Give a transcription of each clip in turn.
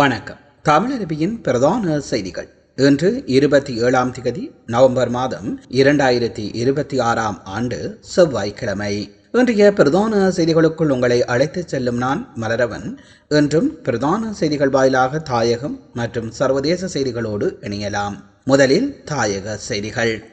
வணக்கம். தமிழருவியின் பிரதான செய்திகள். இன்று இருபத்தி ஏழாம் திகதி நவம்பர் மாதம் இரண்டாயிரத்தி இருபத்தி ஆறாம் ஆண்டு செவ்வாய்க்கிழமை. இன்றைய பிரதான செய்திகளுக்குள் உங்களை அழைத்துச் செல்லும் நான் மலரவன். என்றும் பிரதான செய்திகள் வாயிலாக தாயகம் மற்றும் சர்வதேச செய்திகளோடு இணையலாம். முதலில் தாயக செய்திகள்.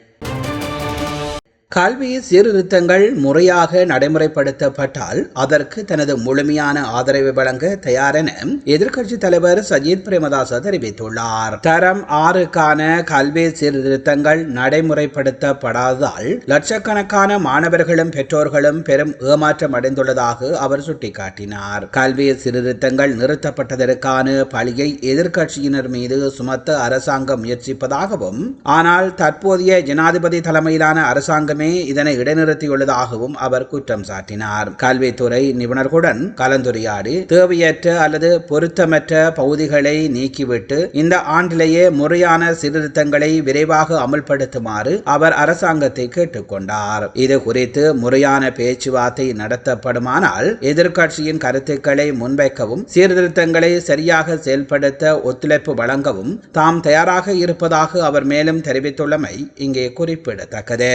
கல்வி சீர்திருத்தங்கள் முறையாக நடைமுறைப்படுத்தப்பட்டால் அதற்கு தனது முழுமையான ஆதரவை வழங்க தயாரென எதிர்க்கட்சித் தலைவர் சஜித் பிரேமதாச தெரிவித்துள்ளார். தரம் ஆறுக்கான கல்வி சீர்திருத்தங்கள் நடைமுறைப்படுத்தப்படாததால் லட்சக்கணக்கான மாணவர்களும் பெற்றோர்களும் பெரும் ஏமாற்றம் அடைந்துள்ளதாக அவர் சுட்டிக்காட்டினார். கல்வி சீர்திருத்தங்கள் நிறுத்தப்பட்டதற்கான பழியை எதிர்க்கட்சியினர் மீது சுமத்த அரசாங்கம் முயற்சிப்பதாகவும் ஆனால் தற்போதைய ஜனாதிபதி தலைமையிலான அரசாங்கம் இதனை இடைநிறுத்தியுள்ளதாகவும் அவர் குற்றம் சாட்டினார். கல்வித்துறை நிபுணர்களுடன் கலந்துரையாடி தேவையற்ற அல்லது பொருத்தமற்ற பகுதிகளை நீக்கிவிட்டு இந்த ஆண்டிலேயே முறையான சீர்திருத்தங்களை விரைவாக அமல்படுத்துமாறு அவர் அரசாங்கத்தை கேட்டுக்கொண்டார். இது குறித்து முறையான பேச்சுவார்த்தை நடத்தப்படுமானால் எதிர்க்கட்சியின் கருத்துக்களை முன்வைக்கவும் சீர்திருத்தங்களை சரியாக செயல்படுத்த ஒத்துழைப்பு வழங்கவும் தாம் தயாராக இருப்பதாக அவர் மேலும் தெரிவித்துள்ளமை இங்கே குறிப்பிடத்தக்கது.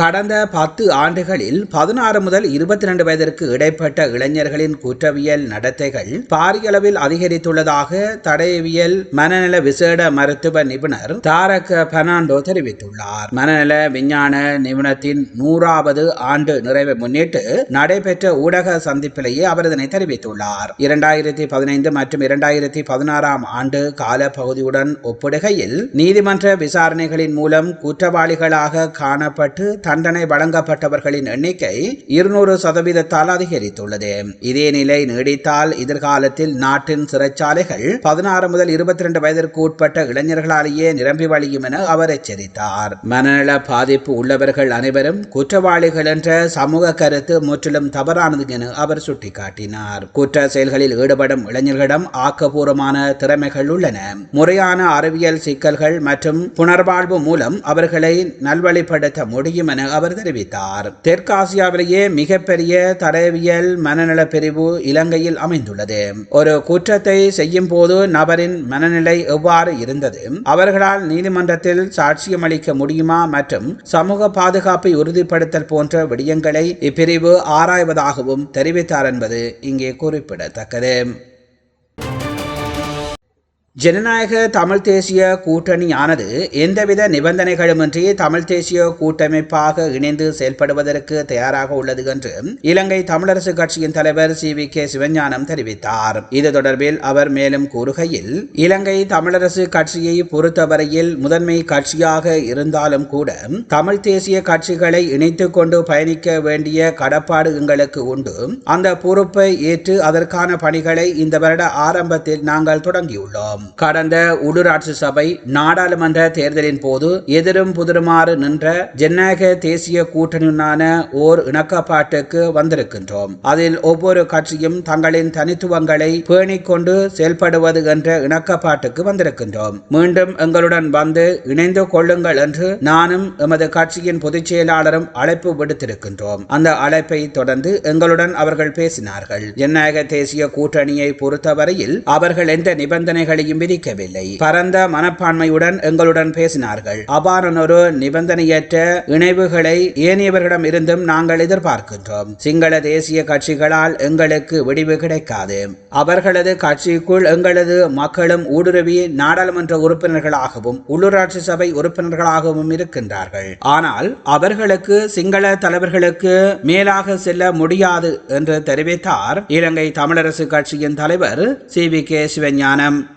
கடந்த பத்து ஆண்டுகளில் பதினாறு முதல் இருபத்தி ரெண்டு வயதிற்கு இடைப்பட்ட இளைஞர்களின் குற்றவியல் நடத்தைகள் பாரியளவில் அதிகரித்துள்ளதாக தடயவியல் மனநல விசேட மருத்துவ நிபுணர் தாரக் பெர்னாண்டோ தெரிவித்துள்ளார். மனநல விஞ்ஞான நிபுணத்தின் நூறாவது ஆண்டு நிறைவை முன்னிட்டு நடைபெற்ற ஊடக சந்திப்பிலேயே அவர் இதனை தெரிவித்துள்ளார். இரண்டாயிரத்தி பதினைந்து மற்றும் இரண்டாயிரத்தி பதினாறாம் ஆண்டு கால பகுதியுடன் ஒப்பிடுகையில் நீதிமன்ற விசாரணைகளின் மூலம் குற்றவாளிகளாக காணப்பட்டு தண்டனை வழங்கப்பட்டவர்களின் எண்ணிக்கை இருநூறு சதவீதத்தால் அதிகரித்துள்ளது. இதே நிலை நீடித்தால் எதிர்காலத்தில் நாட்டின் சிறைச்சாலைகள் பதினாறு முதல் இருபத்தி இரண்டு வயதிற்கு உட்பட்ட இளைஞர்களாலேயே நிரம்பி வழியும் என அவர் எச்சரித்தார். மனநல பாதிப்பு உள்ளவர்கள் அனைவரும் குற்றவாளிகள் என்ற சமூக கருத்து முற்றிலும் தவறானது என அவர் சுட்டிக்காட்டினார். குற்ற செயல்களில் ஈடுபடும் இளைஞர்களிடம் ஆக்கபூர்வமான திறமைகள் உள்ளன. முறையான அறிவியல் சிக்கல்கள் மற்றும் புனர்வாழ்வு மூலம் அவர்களை நல்வழிப்படுத்த முடியும் என அவர் தெரிவித்தார். தெற்காசியாவிலேயே மிகப்பெரிய தடவியல் மனநல பிரிவு இலங்கையில் அமைந்துள்ளது. ஒரு குற்றத்தை செய்யும் போது நபரின் மனநிலை எவ்வாறு இருந்தது? அவர்களால் நீதிமன்றத்தில் சாட்சியம் அளிக்க முடியுமா? மற்றும் சமூக பாதுகாப்பை உறுதிப்படுத்தல் போன்ற விடயங்களை இப்பிரிவு ஆராய்வதாகவும் தெரிவித்தார் என்பது இங்கே குறிப்பிடத்தக்கது. ஜனநாயக தமிழ் தேசிய கூட்டணியானது எந்தவித நிபந்தனைகளுமின்றி தமிழ் தேசிய கூட்டமைப்பாக இணைந்து செயல்படுவதற்கு தயாராக உள்ளது என்று இலங்கை தமிழரசு கட்சியின் தலைவர் சி வி கே சிவஞானம் தெரிவித்தார். இது தொடர்பில் அவர் மேலும் கூறுகையில் இலங்கை தமிழரசு கட்சியை பொறுத்தவரையில் முதன்மை கட்சியாக இருந்தாலும் கூட தமிழ் தேசிய கட்சிகளை இணைத்துக் கொண்டு பயணிக்க வேண்டிய கடப்பாடு எங்களுக்கு உண்டு. அந்த பொறுப்பை ஏற்று அதற்கான பணிகளை இந்த வருட ஆரம்பத்தில் நாங்கள் தொடங்கியுள்ளோம். கடந்த உள்ளூராட்சி சபை நாடாளுமன்ற தேர்தலின் போது எதிரும் புதிருமாறு நின்ற ஜனநாயக தேசிய கூட்டணியுடனான ஓர் இணக்கப்பாட்டுக்கு வந்திருக்கின்றோம். அதில் ஒவ்வொரு கட்சியும் தங்களின் தனித்துவங்களை பேணிக்கொண்டு செயல்படுவது என்ற இணக்கப்பாட்டுக்கு வந்திருக்கின்றோம். மீண்டும் எங்களுடன் வந்து இணைந்து கொள்ளுங்கள் என்று நானும் எமது கட்சியின் பொதுச் செயலாளரும் அழைப்பு விடுத்திருக்கின்றோம். அந்த அழைப்பை தொடர்ந்து எங்களுடன் அவர்கள் பேசினார்கள். ஜனநாயக தேசிய கூட்டணியை பொறுத்தவரையில் அவர்கள் எந்த நிபந்தனைகளையும் விதிக்கவில்லை. பரந்த மனப்பான்மையுடன் எங்களுடன் பேசினார்கள். அபாரனொரு நிபந்தனையற்ற இணைவுகளை ஏனையவர்களிடம் இருந்தும் நாங்கள் எதிர்பார்க்கின்றோம். சிங்கள தேசிய கட்சிகளால் எங்களுக்கு விடிவு கிடைக்காது. அவர்களது கட்சிக்குள் எங்களது மக்களும் ஊடுருவி நாடாளுமன்ற உறுப்பினர்களாகவும் உள்ளூராட்சி சபை உறுப்பினர்களாகவும் இருக்கின்றார்கள். ஆனால் அவர்களுக்கு சிங்கள தலைவர்களுக்கு மேலாக செல்ல முடியாது என்று தெரிவித்தார் இலங்கை தமிழரசு கட்சியின் தலைவர் C V K Sivagnanam.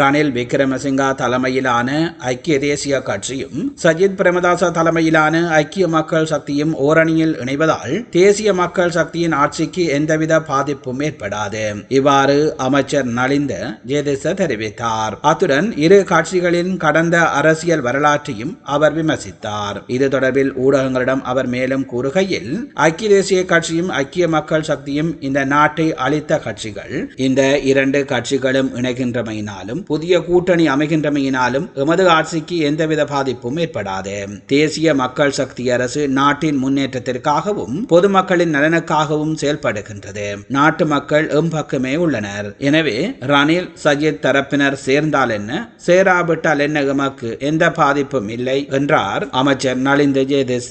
Ranil Wickremesinghe தலைமையிலான ஐக்கிய தேசிய கட்சியும் சஜித் பிரேமதாச தலைமையிலான ஐக்கிய மக்கள் சக்தியும் ஓரணியில் இணைவதால் தேசிய மக்கள் சக்தியின் ஆட்சிக்கு எந்தவித பாதிப்பும் ஏற்படாது. இவ்வாறு அமைச்சர் நலிந்த ஜெயதேச தெரிவித்தார். அத்துடன் இரு கட்சிகளின் கடந்த அரசியல் வரலாற்றையும் அவர் விமர்சித்தார். இது தொடர்பில் ஊடகங்களிடம் அவர் மேலும் கூறுகையில் ஐக்கிய தேசிய கட்சியும் ஐக்கிய மக்கள் சக்தியும் இந்த நாட்டை அளித்த கட்சிகள் இந்த இரண்டு கட்சிகளும் இணைகின்றமையினாலும் புதிய கூட்டணி அமைகின்றமையினாலும் எமது ஆட்சிக்கு எந்தவித பாதிப்பும் ஏற்படாது. தேசிய மக்கள் சக்தி அரசு நாட்டின் முன்னேற்றத்திற்காகவும் பொதுமக்களின் நலனுக்காகவும் செயல்படுகின்றது. நாட்டு மக்கள் எம்பக்கமே உள்ளனர். எனவே ரணில் சஜித் தரப்பினர் சேர்ந்தால் என்ன? சேராவிட்டால் என்ன? எமக்கு எந்த பாதிப்பும் இல்லை என்றார் அமைச்சர் நளிந்த ஜெயதேச.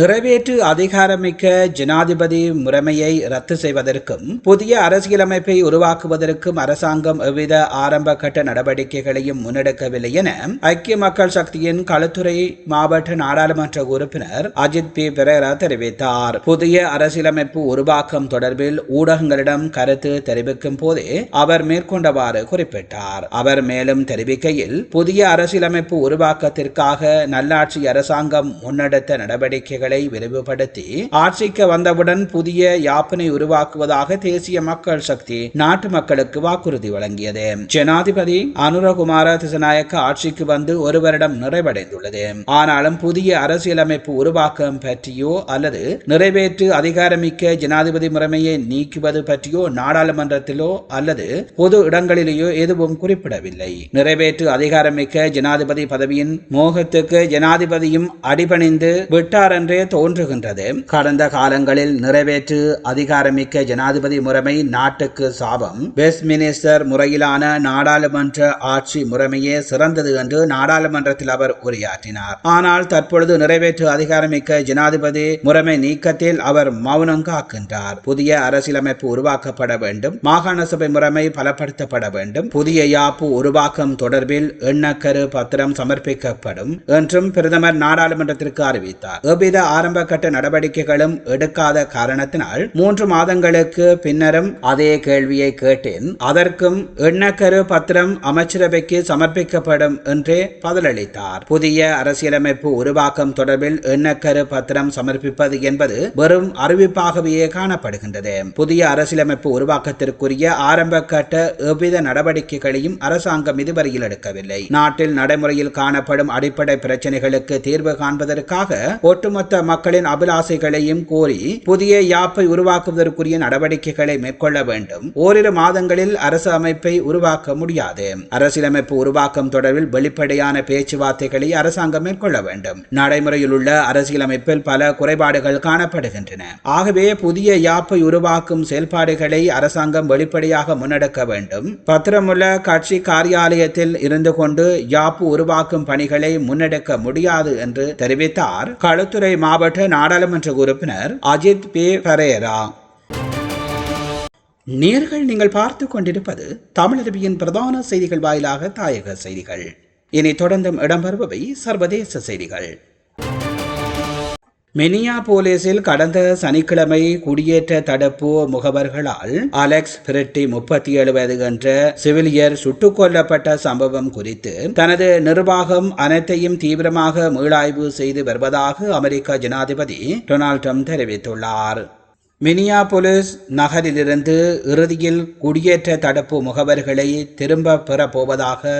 நிறைவேற்று அதிகாரமிக்க ஜனாதிபதி முறைமையை ரத்து செய்வதற்கும் புதிய அரசியலமைப்பை உருவாக்குவதற்கும் அரசாங்கம் எவ்வித ஆரம்ப கட்ட நடவடிக்கைகளையும் முன்னெடுக்கவில்லை என ஐக்கிய மக்கள் சக்தியின் களுத்துறை மாவட்ட நாடாளுமன்ற உறுப்பினர் அஜித் பி. பெரேரா தெரிவித்தார். புதிய அரசியலமைப்பு உருவாக்கம் தொடர்பில் ஊடகங்களிடம் கருத்து தெரிவிக்கும் போதே அவர் மேற்கொண்டவாறு குறிப்பிட்டார். அவர் மேலும் தெரிவிக்கையில் புதிய அரசியலமைப்பு உருவாக்கத்திற்காக நல்லாட்சி அரசாங்கம் முன்னெடுத்த நடவடிக்கைகள் திட்டங்களை விரைவுபடுத்தி ஆட்சிக்கு வந்தவுடன் புதிய யாப்பினை உருவாக்குவதாக தேசிய மக்கள் சக்தி நாட்டு மக்களுக்கு வாக்குறுதி வழங்கியது. ஜனாதிபதி அனுரகுமார திசநாயக்க ஆட்சிக்கு வந்து ஒரு வருடம் நிறைவடைந்துள்ளது. ஆனாலும் புதிய அரசியலமைப்பு உருவாக்கம் பற்றியோ அல்லது நிறைவேற்று அதிகாரமிக்க ஜனாதிபதி முறைமையை நீக்குவது பற்றியோ நாடாளுமன்றத்திலோ அல்லது பொது இடங்களிலேயோ எதுவும் குறிப்பிடவில்லை. நிறைவேற்று அதிகாரமிக்க ஜனாதிபதி பதவியின் மோகத்துக்கு ஜனாதிபதியும் அடிபணிந்து விட்டார் என்று என்றே தோன்றுகின்றது. கடந்த காலங்களில் நிறைவேற்று அதிகாரமிக்க ஜனாதிபதி முறைமை நாட்டுக்கு சாபம். வெஸ்ட்மினிஸ்டர் முறையிலான நாடாளுமன்ற ஆட்சி முறைமையே சிறந்தது என்று நாடாளுமன்றத்தில் அவர் உரையாற்றினார். ஆனால் தற்பொழுது நிறைவேற்று அதிகாரமிக்க ஜனாதிபதி முறைமை நீக்கத்தில் அவர் மௌனம் காக்கின்றார். புதிய அரசியலமைப்பு உருவாக்கப்பட வேண்டும். மாகாண சபை முறைமை பலப்படுத்தப்பட வேண்டும். புதிய யாப்பு உருவாக்கம் தொடர்பில் எண்ணக்கரு பத்திரம் சமர்ப்பிக்கப்படும் என்றும் பிரதமர் நாடாளுமன்றத்திற்கு அறிவித்தார். எவ்வித ஆரம்ப கட்ட நடவடிக்கைகளும் எடுக்காத காரணத்தினால் மூன்று மாதங்களுக்கு பின்னரும் அதே கேள்வியை கேட்டேன். அதற்கும் எண்ணக்கரு பத்திரம் அமைச்சரவைக்கு சமர்ப்பிக்கப்படும் என்றே பதிலளித்தார். புதிய அரசியலமைப்பு உருவாக்கம் தொடர்பில் எண்ணக்கரு பத்திரம் சமர்ப்பிப்பது என்பது வெறும் அறிவிப்பாகவே காணப்படுகின்றது. புதிய அரசியலமைப்பு உருவாக்கத்திற்குரிய ஆரம்ப கட்ட எவ்வித நடவடிக்கைகளையும் அரசாங்கம் இதுவரையில் எடுக்கவில்லை. நாட்டில் நடைமுறையில் காணப்படும் அடிப்படை பிரச்சனைகளுக்கு தீர்வு காண்பதற்காக ஒட்டுமொத்த மக்களின் அபிலாசைகளையும் கோரி புதிய யாப்பை உருவாக்குவதற்குரிய நடவடிக்கைகளை மேற்கொள்ள வேண்டும். ஓரிரு மாதங்களில் அரசு அமைப்பை உருவாக்க முடியாது. அரசியலமைப்பு உருவாக்கம் தொடர்பில் வெளிப்படையான பேச்சுவார்த்தைகளை அரசாங்கம் மேற்கொள்ள வேண்டும். நடைமுறையில் உள்ள அரசியலமைப்பில் பல குறைபாடுகள் காணப்படுகின்றன. ஆகவே புதிய யாப்பை உருவாக்கும் செயல்பாடுகளை அரசாங்கம் வெளிப்படையாக முன்னெடுக்க வேண்டும். பத்திரமுள்ள கட்சி காரியாலயத்தில் இருந்து கொண்டு யாப்பு உருவாக்கும் பணிகளை முன்னெடுக்க முடியாது என்று தெரிவித்தார். களத்துறை மாவட்ட நாடாளுமன்ற உறுப்பினர் அஜித் பே. பரேரா நேர்கள் நீங்கள் பார்த்து கொண்டிருப்பது தமிழருவியின் பிரதான செய்திகள் வாயிலாக தாயக செய்திகள். இனி தொடர்ந்தும் இடம்பெறுபவை சர்வதேச செய்திகள். மெனியா போலீஸில் கடந்த சனிக்கிழமை குடியேற்ற தடுப்பு முகவர்களால் அலெக்ஸ் பிரெட்டி முப்பத்தி ஏழு வயது என்ற சிவிலியர் சுட்டுக் கொல்லப்பட்ட சம்பவம் குறித்து தனது நிர்வாகம் அனைத்தையும் தீவிரமாக மீளாய்வு செய்து வருவதாக அமெரிக்க ஜனாதிபதி டொனால்ட் ட்ரம்ப் தெரிவித்துள்ளார். மினியாபொலிஸ் நகரிலிருந்து இறுதியில் குடியேற்ற தடுப்பு முகவர்களை திரும்ப பெறப்போவதாக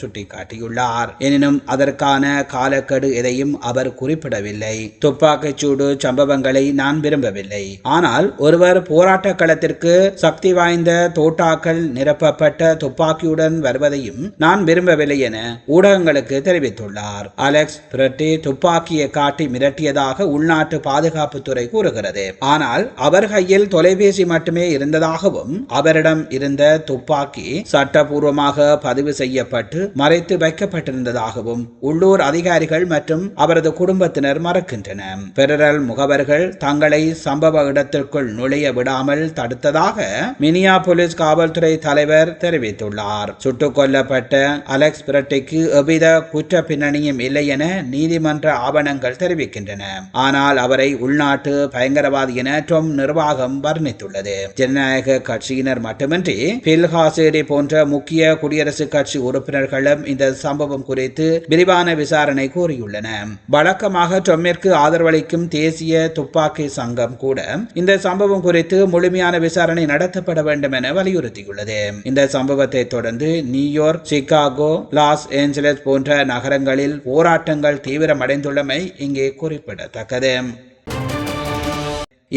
சுட்டிக்காட்டியுள்ளார். எனினும் அதற்கான காலக்கெடு எதையும் அவர் குறிப்பிடவில்லை. துப்பாக்கிச்சூடு சம்பவங்களை நான் விரும்பவில்லை. ஆனால் ஒருவர் போராட்ட களத்திற்கு சக்தி வாய்ந்த தோட்டாக்கள் நிரப்பப்பட்ட துப்பாக்கியுடன் வருவதையும் நான் விரும்பவில்லை என ஊடகங்களுக்கு தெரிவித்துள்ளார். அலெக்ஸ் பிரட்டி துப்பாக்கியை காட்டி மிரட்டியதாக உள்நாட்டு பாதுகாப்புத்துறை கூறுகிறது. ஆனால் அவர் கையில் தொலைபேசி மட்டுமே இருந்ததாகவும் அவரிடம் இருந்த துப்பாக்கி சட்டபூர்வமாக பதிவு செய்யப்பட்டு மறைத்து வைக்கப்பட்டிருந்ததாகவும் உள்ளூர் அதிகாரிகள் மற்றும் அவரது குடும்பத்தினர் மறக்கின்றனர். பெடரல் முகவர்கள் தங்களை சம்பவ இடத்திற்குள் நுழைய விடாமல் தடுத்ததாக மினியா போலீஸ் காவல்துறை தலைவர் தெரிவித்துள்ளார். சுட்டுக் கொல்லப்பட்ட அலெக்ஸ் பிரட்டிக்கு எவ்வித குற்ற பின்னணியும் இல்லை என நீதிமன்ற ஆவணங்கள் தெரிவிக்கின்றன. ஆனால் அவரை உள்நாட்டு பயங்கரவாதி என நிர்வாகம் வர்ணித்துள்ளது. ஜனநாயக கட்சியினர் மட்டுமின்றி பில்ஹாசேரி போன்ற முக்கிய குடியரசுக் கட்சி உறுப்பினர்களும் இந்த சம்பவம் குறித்து விரிவான விசாரணை கோரியுள்ளன வழக்கமாக ட்ரம்பிற்கு ஆதரவளிக்கும் தேசிய துப்பாக்கி சங்கம் கூட இந்த சம்பவம் குறித்து முழுமையான விசாரணை நடத்தப்பட வேண்டும் என வலியுறுத்தியுள்ளது. இந்த சம்பவத்தை தொடர்ந்து நியூயார்க் சிகாகோ லாஸ் ஏஞ்சலஸ் போன்ற நகரங்களில் போராட்டங்கள் தீவிரமடைந்துள்ளமை இங்கே குறிப்பிடத்தக்கது.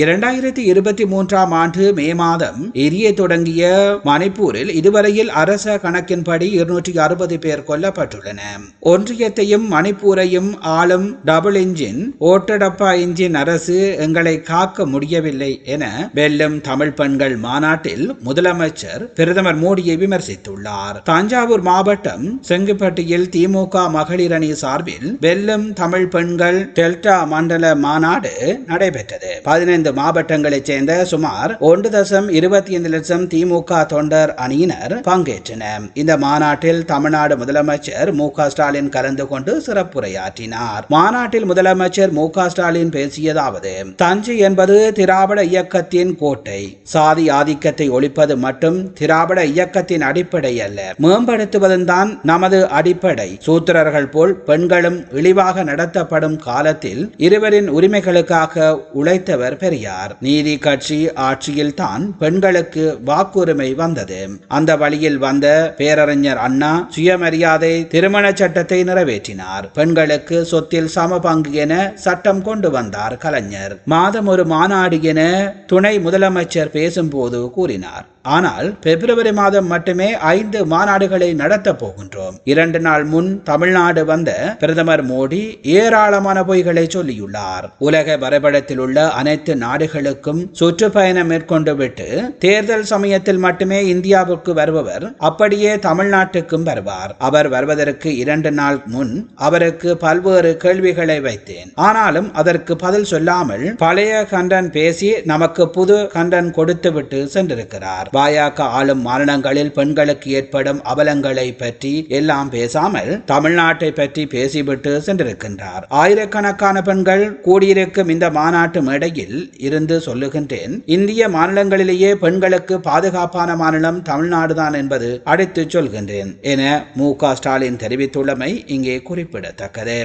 இரண்டாயிரத்தி இருபத்தி மூன்றாம் ஆண்டு மே மாதம் எரிய தொடங்கிய மணிப்பூரில் இதுவரையில் அரச கணக்கின்படி இருநூற்றி அறுபது பேர் கொல்லப்பட்டுள்ளன. ஒன்றியத்தையும் மணிப்பூரையும் ஆளும் டபுள் இன்ஜின் ஓட்டடப்பா இன்ஜின் அரசு எங்களை காக்க முடியவில்லை என வெல்லும் தமிழ் பெண்கள் மாநாட்டில் முதலமைச்சர் பிரதமர் மோடியை விமர்சித்துள்ளார். தஞ்சாவூர் மாவட்டம் செங்குப்பட்டியில் திமுக மகளிர் அணி சார்பில் வெல்லும் தமிழ் பெண்கள் டெல்டா மண்டல மாநாடு நடைபெற்றது. பதினைந்து மாவட்டங்களைச் சேர்ந்த சுமார் ஒன்று தசம் இருபத்தி ஐந்து லட்சம் திமுக தொண்டர் அணியினர் பங்கேற்றனர். இந்த மாநாட்டில் தமிழ்நாடு முதலமைச்சர் மு ஸ்டாலின் கலந்து கொண்டு சிறப்புரையாற்றினார். மாநாட்டில் முதலமைச்சர் மு ஸ்டாலின் பேசியதாவது தஞ்சை என்பது திராவிட இயக்கத்தின் கோட்டை. சாதி ஆதிக்கத்தை ஒழிப்பது மட்டும் திராவிட இயக்கத்தின் அடிப்படை அல்ல. மேம்படுத்துவதும் தான் நமது அடிப்படை. சூத்திரர்கள் போல் பெண்களும் இழிவாக நடத்தப்படும் காலத்தில் இருவரின் உரிமைகளுக்காக உழைத்தவர் பெரியார் நீதி கட்சி ஆட்சியில் தான் பெண்களுக்கு வாக்குரிமை வந்தது. அந்த வழியில் வந்த பேரறிஞர் அண்ணா சுயமரியாதை திருமண சட்டத்தை நிறைவேற்றினார். பெண்களுக்கு சொத்தில் சம பங்கு என சட்டம் கொண்டு வந்தார் கலைஞர். மாதம் ஒரு மாநாடு என துணை முதலமைச்சர் பேசும்போது கூறினார். ஆனால் பிப்ரவரி மாதம் மட்டுமே ஐந்து மாநாடுகளை நடத்தப் போகின்றோம். இரண்டு நாள் முன் தமிழ்நாடு வந்த பிரதமர் மோடி ஏராளமான பொய்களை சொல்லியுள்ளார். உலக வரைபடத்தில் உள்ள அனைத்து நாடுகளுக்கும் சுற்றுப்பயணம் மேற்கொண்டு விட்டு தேர்தல் சமயத்தில் மட்டுமே இந்தியாவுக்கு வருபவர் அப்படியே தமிழ்நாட்டுக்கும் வருவார். அவர் வருவதற்கு இரண்டு நாள் முன் அவருக்கு பல்வேறு கேள்விகளை வைத்தேன். ஆனாலும் அதற்கு பதில் சொல்லாமல் பழைய கண்டன் பேசி நமக்கு புது கண்டன் கொடுத்துவிட்டு சென்றிருக்கிறார். பாயாக்க ஆளும் மாநிலங்களில் பெண்களுக்கு ஏற்படும் அவலங்களை பற்றி எல்லாம் பேசாமல் தமிழ்நாட்டை பற்றி பேசிவிட்டு சென்றிருக்கின்றார். ஆயிரக்கணக்கான பெண்கள் கூடியிருக்கும் இந்த மாநாட்டு மேடையில் இருந்து சொல்லுகின்றேன் இந்திய மாநிலங்களிலேயே பெண்களுக்கு பாதுகாப்பான மாநிலம் தமிழ்நாடுதான் என்பது அடித்துச் சொல்கின்றேன் என மு ஸ்டாலின் தெரிவித்துள்ளமை இங்கே குறிப்பிடத்தக்கது.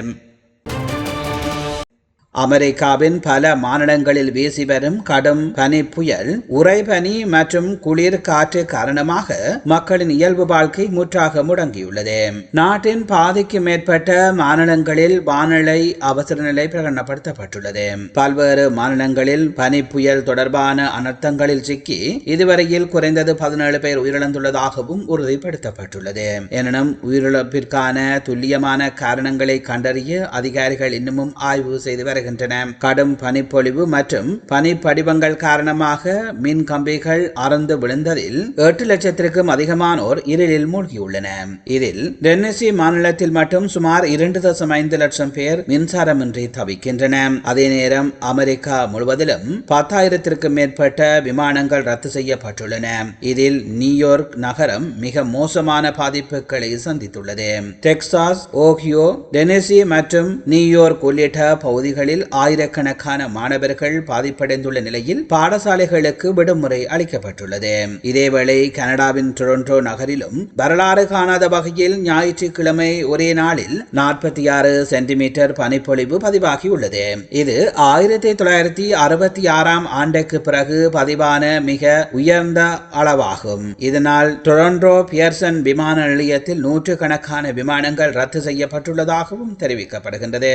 அமெரிக்காவின் பல மாநிலங்களில் வீசி வரும் கடும் பனி புயல் உறைபனி மற்றும் குளிர் காற்று காரணமாக மக்களின் இயல்பு வாழ்க்கை முற்றாக முடங்கியுள்ளது. நாட்டின் பாதிக்கு மேற்பட்ட மாநிலங்களில் வானிலை அவசர நிலை பிரகடனப்படுத்தப்பட்டுள்ளது. பல்வேறு மாநிலங்களில் பனி புயல் தொடர்பான அனர்த்தங்களில் சிக்கி இதுவரையில் குறைந்தது பதினேழு பேர் உயிரிழந்துள்ளதாகவும் உறுதிப்படுத்தப்பட்டுள்ளது. எனினும் உயிரிழப்பிற்கான துல்லியமான காரணங்களை கண்டறிய அதிகாரிகள் இன்னமும் ஆய்வு செய்து வருகின்றனர் வருகின்றன. கடும் பனிப்பொழிவு மற்றும் பனிப்படிவங்கள் காரணமாக மின் கம்பிகள் அறந்து விழுந்ததில் எட்டு லட்சத்திற்கும் அதிகமானோர் இருளில் மூழ்கியுள்ளன இதில் டென்னசி மாநிலத்தில் மட்டும் சுமார் இரண்டு தசம் ஐந்து லட்சம் பேர் மின்சாரமின்றி தவிக்கின்றன அதே நேரம் அமெரிக்கா முழுவதிலும் பத்தாயிரத்திற்கும் மேற்பட்ட விமானங்கள் ரத்து செய்யப்பட்டுள்ளன. இதில் நியூயார்க் நகரம் மிக மோசமான பாதிப்புகளை சந்தித்துள்ளது. டெக்சாஸ் ஓஹியோ டென்னசி மற்றும் நியூயார்க் உள்ளிட்ட பகுதிகளில் பள்ளிகளில் ஆயிரக்கணக்கான மாணவர்கள் பாதிப்படைந்துள்ள நிலையில் பாடசாலைகளுக்கு விடுமுறை அளிக்கப்பட்டுள்ளது. இதேவேளை கனடாவின் டொரண்டோ நகரிலும் வரலாறு காணாத வகையில் ஞாயிற்றுக்கிழமை ஒரே நாளில் நாற்பத்தி ஆறு சென்டிமீட்டர் பனிப்பொழிவு பதிவாகியுள்ளது. இது ஆயிரத்தி தொள்ளாயிரத்தி அறுபத்தி ஆறாம் ஆண்டுக்கு பிறகு பதிவான மிக உயர்ந்த அளவாகும். இதனால் டொரண்டோ பியர்சன் விமான நிலையத்தில் நூற்றுக்கணக்கான விமானங்கள் ரத்து செய்யப்பட்டுள்ளதாகவும் தெரிவிக்கப்படுகின்றது.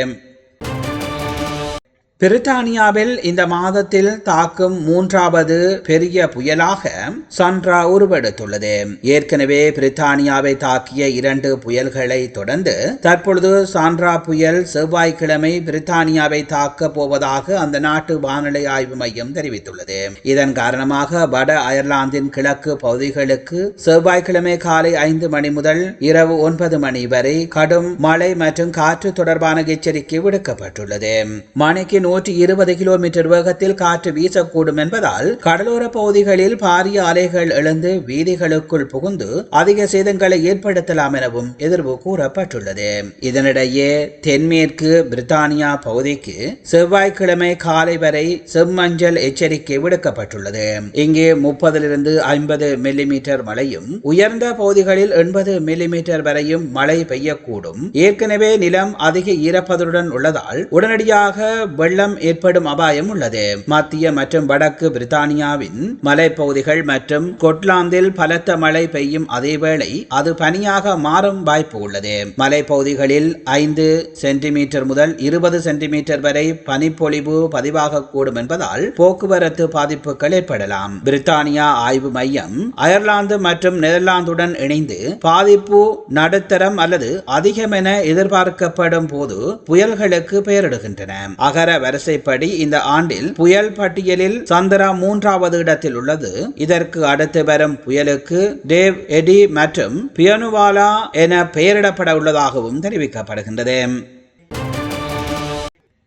பிரித்தானியாவில் இந்த மாதத்தில் தாக்கும் மூன்றாவது பெரிய புயலாக சன்ட்ரா உருவெடுத்துள்ளது. ஏற்கனவே பிரித்தானியாவை தாக்கிய இரண்டு புயல்களை தொடர்ந்து தற்பொழுது சான்ட்ரா புயல் செவ்வாய்க்கிழமை பிரித்தானியாவை தாக்க போவதாக அந்த நாட்டு வானிலை ஆய்வு மையம் தெரிவித்துள்ளது. இதன் காரணமாக வட அயர்லாந்தின் கிழக்கு பகுதிகளுக்கு செவ்வாய்க்கிழமை காலை ஐந்து மணி முதல் இரவு ஒன்பது மணி வரை கடும் மழை மற்றும் காற்று தொடர்பான எச்சரிக்கை விடுக்கப்பட்டுள்ளது. மணிக்கு நூற்றி இருபது கிலோமீட்டர் வேகத்தில் காற்று வீசக்கூடும் என்பதால் கடலோர பகுதிகளில் பாரிய அலைகள் எழுந்து வீதிகளுக்குள் புகுந்து அதிக சேதங்களை ஏற்படுத்தலாம் எனவும் எதிர்வு கூறப்பட்டுள்ளது. இதனிடையே தென்மேற்கு பிரித்தானியா பகுதிக்கு செவ்வாய்க்கிழமை காலை வரை செம்மஞ்சள் எச்சரிக்கை விடுக்கப்பட்டுள்ளது. இங்கே முப்பதிலிருந்து ஐம்பது மில்லிமீட்டர் மழையும் உயர்ந்த பகுதிகளில் எண்பது மில்லிமீட்டர் வரையும் மழை பெய்யக்கூடும். ஏற்கனவே நிலம் அதிக ஈரப்பதனுடன் உள்ளதால் உடனடியாக வெள்ள வெள்ளம் ஏற்படும் அபாயம் உள்ளது. மத்திய மற்றும் வடக்கு பிரித்தானியாவின் மலைப்பகுதிகள் மற்றும் ஸ்கொட்லாந்தில் பலத்த மழை பெய்யும் அதேவேளை அது பனியாக மாறும் வாய்ப்பு உள்ளது. மலைப்பகுதிகளில் ஐந்து சென்டிமீட்டர் முதல் இருபது சென்டிமீட்டர் வரை பனிப்பொழிவு பதிவாகக்கூடும் என்பதால் போக்குவரத்து பாதிப்புகள் ஏற்படலாம். பிரித்தானியா ஆய்வு மையம் அயர்லாந்து மற்றும் நெதர்லாந்துடன் இணைந்து பாதிப்பு நடுத்தரம் அல்லது அதிகம் என எதிர்பார்க்கப்படும் போது புயல்களுக்கு பெயரிடுகின்றன. அகர வரிசைப்படி இந்த ஆண்டில் புயல் பட்டியலில் சந்திரா மூன்றாவது இடத்தில் உள்ளது. இதற்கு அடுத்து வரும் புயலுக்கு டேவ் எடி மற்றும் பியனுவாலா என பெயரிடப்பட உள்ளதாகவும் தெரிவிக்கப்படுகின்றது.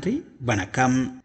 நன்றி வணக்கம்